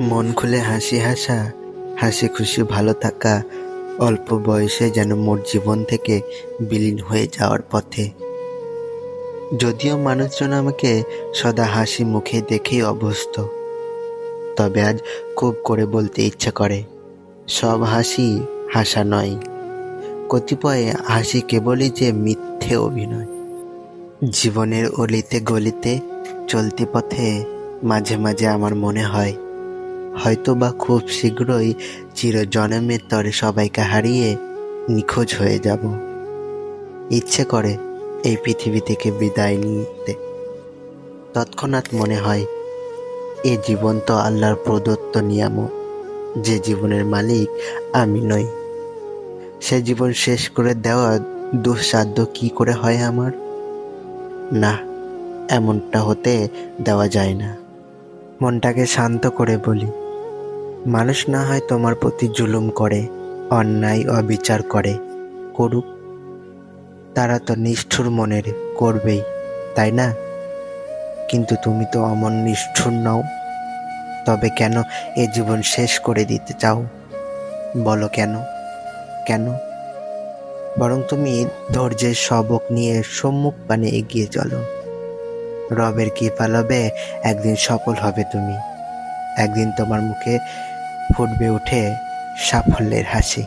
মন খুলে হাসি হাসা, হাসি খুশি ভালো থাকা, অল্প বয়সে যেন মোর জীবন থেকে বিলীন হয়ে যাওয়ার পথে। যদিও মানুষজন আমাকে সদা হাসি মুখে দেখেই অভ্যস্ত, তবে আজ খুব করে বলতে ইচ্ছা করে, সব হাসি হাসা নয়। কতিপয়ে হাসি কেবলই যে মিথ্যে অভিনয়। জীবনের অলিতে গলিতে চলতি পথে মাঝে মাঝে আমার মনে হয় হয়তো বা খুব শীঘ্রই চিরজনমের তরে সবাইকে হারিয়ে নিখোঁজ হয়ে যাব। ইচ্ছে করে এই পৃথিবী থেকে বিদায় নিতে। তৎক্ষণাৎ মনে হয়, এ জীবন তো আল্লাহর প্রদত্ত নিয়ামক যে জীবনের মালিক আমি নই। সে জীবন শেষ করে দেওয়া দুঃসাধ্য কি করে হয় আমার? না, এমনটা হতে দেওয়া যায় না। মনটাকে শান্ত করে বলি মানুষ না হয় তোমার প্রতি জুলুম করে, অন্যায়, অবিচার করে। করুক, তারা তো নিষ্ঠুর মনের করবেই, তাই না? কিন্তু তুমি তো অমন নিষ্ঠুর নাও। তবে কেন এ জীবন শেষ করে দিতে চাও? বলো কেন? কেন? বরং তুমি ধৈর্যের সবক নিয়ে সম্মুখ পানে এগিয়ে চলো। রবের কি পালবে একদিন সফল হবে তুমি। একদিন তোমার মুখে ফুটবে উঠে সাফল্যের হাসি।